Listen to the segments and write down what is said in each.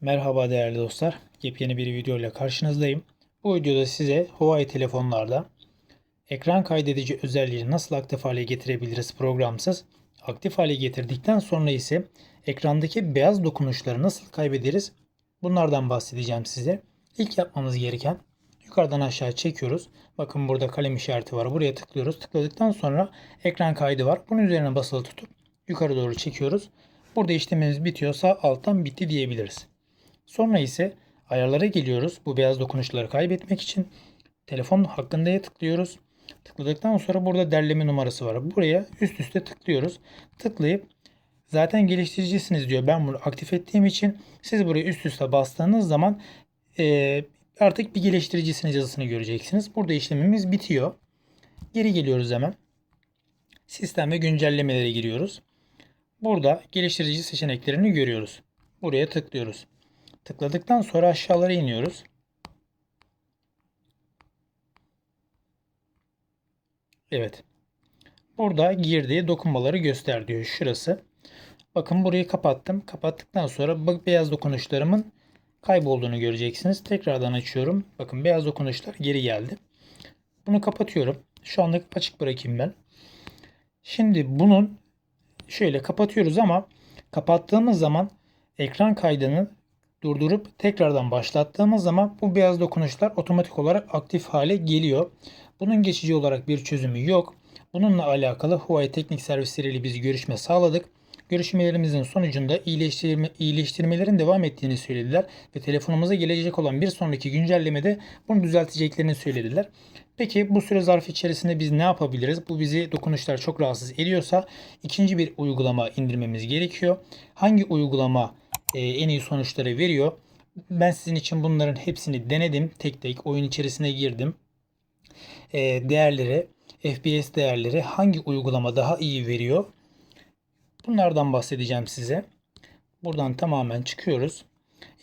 Merhaba değerli dostlar. Yepyeni bir video ile karşınızdayım. Bu videoda size Huawei telefonlarda ekran kaydedici özelliğini nasıl aktif hale getirebiliriz programsız. Aktif hale getirdikten sonra ise ekrandaki beyaz dokunuşları nasıl kaybederiz? Bunlardan bahsedeceğim size. İlk yapmamız gereken yukarıdan aşağı çekiyoruz. Bakın burada kalem işareti var. Buraya tıklıyoruz. Tıkladıktan sonra ekran kaydı var. Bunun üzerine basılı tutup yukarı doğru çekiyoruz. Burada işlemimiz bitiyorsa alttan bitti diyebiliriz. Sonra ise ayarlara geliyoruz. Bu beyaz dokunuşları kaybetmek için telefon hakkında'ya tıklıyoruz. Tıkladıktan sonra burada derleme numarası var. Buraya üst üste tıklıyoruz. Tıklayıp zaten geliştiricisiniz diyor. Ben bunu aktif ettiğim için siz buraya üst üste bastığınız zaman e, artık bir geliştiricisiniz yazısını göreceksiniz. Burada işlemimiz bitiyor. Geri geliyoruz hemen. Sistem ve güncellemelere giriyoruz. Burada geliştirici seçeneklerini görüyoruz. Buraya tıklıyoruz. Tıkladıktan sonra aşağılara iniyoruz. Evet. Burada girdiği dokunmaları göster diyor. Şurası. Bakın burayı kapattım. Kapattıktan sonra beyaz dokunuşlarımın kaybolduğunu göreceksiniz. Tekrardan açıyorum. Bakın beyaz dokunuşlar geri geldi. Bunu kapatıyorum. Şu anlık açık bırakayım ben. Şimdi bunun şöyle kapatıyoruz ama kapattığımız zaman ekran kaydını durdurup tekrardan başlattığımız zaman bu beyaz dokunuşlar otomatik olarak aktif hale geliyor. Bunun geçici olarak bir çözümü yok. Bununla alakalı Huawei teknik servisleriyle biz görüşme sağladık. Görüşmelerimizin sonucunda iyileştirme, iyileştirmelerin devam ettiğini söylediler ve telefonumuza gelecek olan bir sonraki güncellemede bunu düzelteceklerini söylediler. Peki bu süre zarfı içerisinde biz ne yapabiliriz? Bu bizi dokunuşlar çok rahatsız ediyorsa ikinci bir uygulama indirmemiz gerekiyor. Hangi uygulama en iyi sonuçları veriyor? Ben sizin için bunların hepsini denedim. Tek tek oyun içerisine girdim. E, değerleri, FPS değerleri hangi uygulama daha iyi veriyor? Bunlardan bahsedeceğim size. Buradan tamamen çıkıyoruz.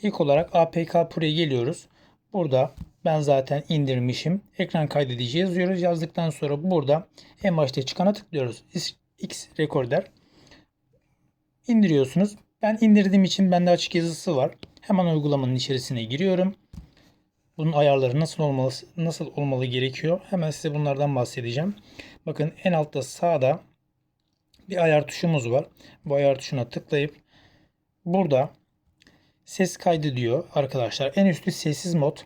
İlk olarak APK Pro'ya geliyoruz. Burada ben zaten indirmişim. Ekran kaydedici yazıyoruz. Yazdıktan sonra burada en başta çıkana tıklıyoruz. X Recorder. İndiriyorsunuz. Ben indirdiğim için bende açık yazısı var. Hemen uygulamanın içerisine giriyorum. Bunun ayarları nasıl olmalı nasıl olmalı gerekiyor? Hemen size bunlardan bahsedeceğim. Bakın en altta sağda bir ayar tuşumuz var. Bu ayar tuşuna tıklayıp burada ses kaydı diyor arkadaşlar. En üstü sessiz mod.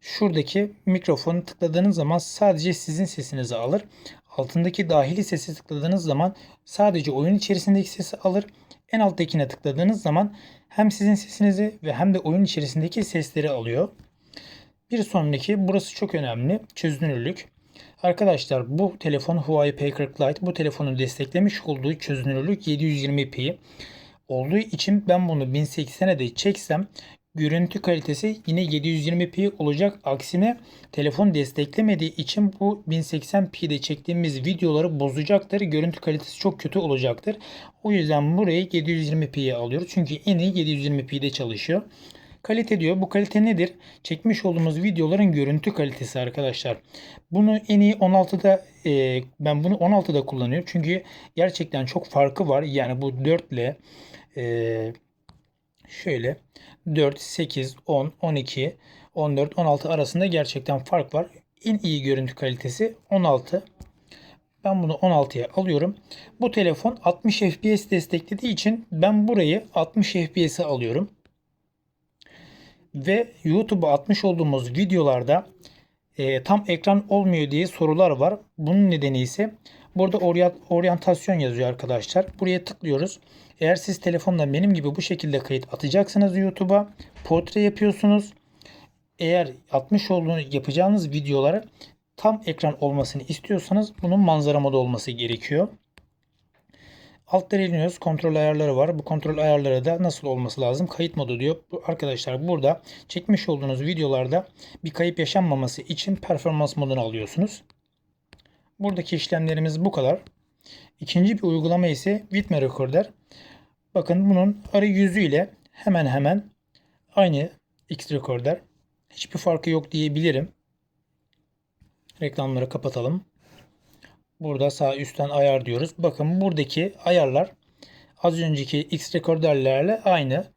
Şuradaki mikrofonu tıkladığınız zaman sadece sizin sesinizi alır. Altındaki dahili sesi tıkladığınız zaman sadece oyun içerisindeki sesi alır. En alttakine tıkladığınız zaman hem sizin sesinizi ve hem de oyun içerisindeki sesleri alıyor. Bir sonraki burası çok önemli. Çözünürlük. Arkadaşlar bu telefon Huawei P40 Lite bu telefonun desteklemiş olduğu çözünürlük 720p olduğu için ben bunu 1080'e de çeksem görüntü kalitesi yine 720p olacak. Aksine telefon desteklemediği için bu 1080p'de çektiğimiz videoları bozacaktır. Görüntü kalitesi çok kötü olacaktır. O yüzden burayı 720p'ye alıyoruz. Çünkü en iyi 720p'de çalışıyor. Kalite diyor. Bu kalite nedir? Çekmiş olduğumuz videoların görüntü kalitesi arkadaşlar. Bunu en iyi 16'da e, ben bunu 16'da kullanıyorum. Çünkü gerçekten çok farkı var. Yani bu 4 ile e, şöyle 4, 8, 10, 12, 14, 16 arasında gerçekten fark var. En iyi görüntü kalitesi 16. Ben bunu 16'ya alıyorum. Bu telefon 60 FPS desteklediği için ben burayı 60 FPS'e alıyorum. Ve YouTube'a atmış olduğumuz videolarda e, tam ekran olmuyor diye sorular var. Bunun nedeni ise burada oryant, oryantasyon yazıyor arkadaşlar. Buraya tıklıyoruz. Eğer siz telefonla benim gibi bu şekilde kayıt atacaksınız YouTube'a portre yapıyorsunuz. Eğer atmış olduğunuz yapacağınız videoları tam ekran olmasını istiyorsanız bunun manzara modu olması gerekiyor. Altlara iniyoruz. Kontrol ayarları var. Bu kontrol ayarları da nasıl olması lazım? Kayıt modu diyor. Arkadaşlar burada çekmiş olduğunuz videolarda bir kayıp yaşanmaması için performans modunu alıyorsunuz. Buradaki işlemlerimiz bu kadar. İkinci bir uygulama ise Whitmer Recorder. Bakın bunun arayüzü ile hemen hemen aynı X Recorder. Hiçbir farkı yok diyebilirim. Reklamları kapatalım. Burada sağ üstten ayar diyoruz. Bakın buradaki ayarlar az önceki X rekorderlerle aynı.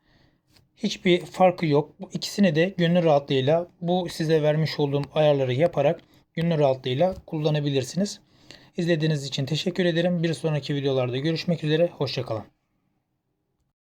Hiçbir farkı yok. Bu ikisini de gönül rahatlığıyla bu size vermiş olduğum ayarları yaparak gönül rahatlığıyla kullanabilirsiniz. İzlediğiniz için teşekkür ederim. Bir sonraki videolarda görüşmek üzere. Hoşçakalın.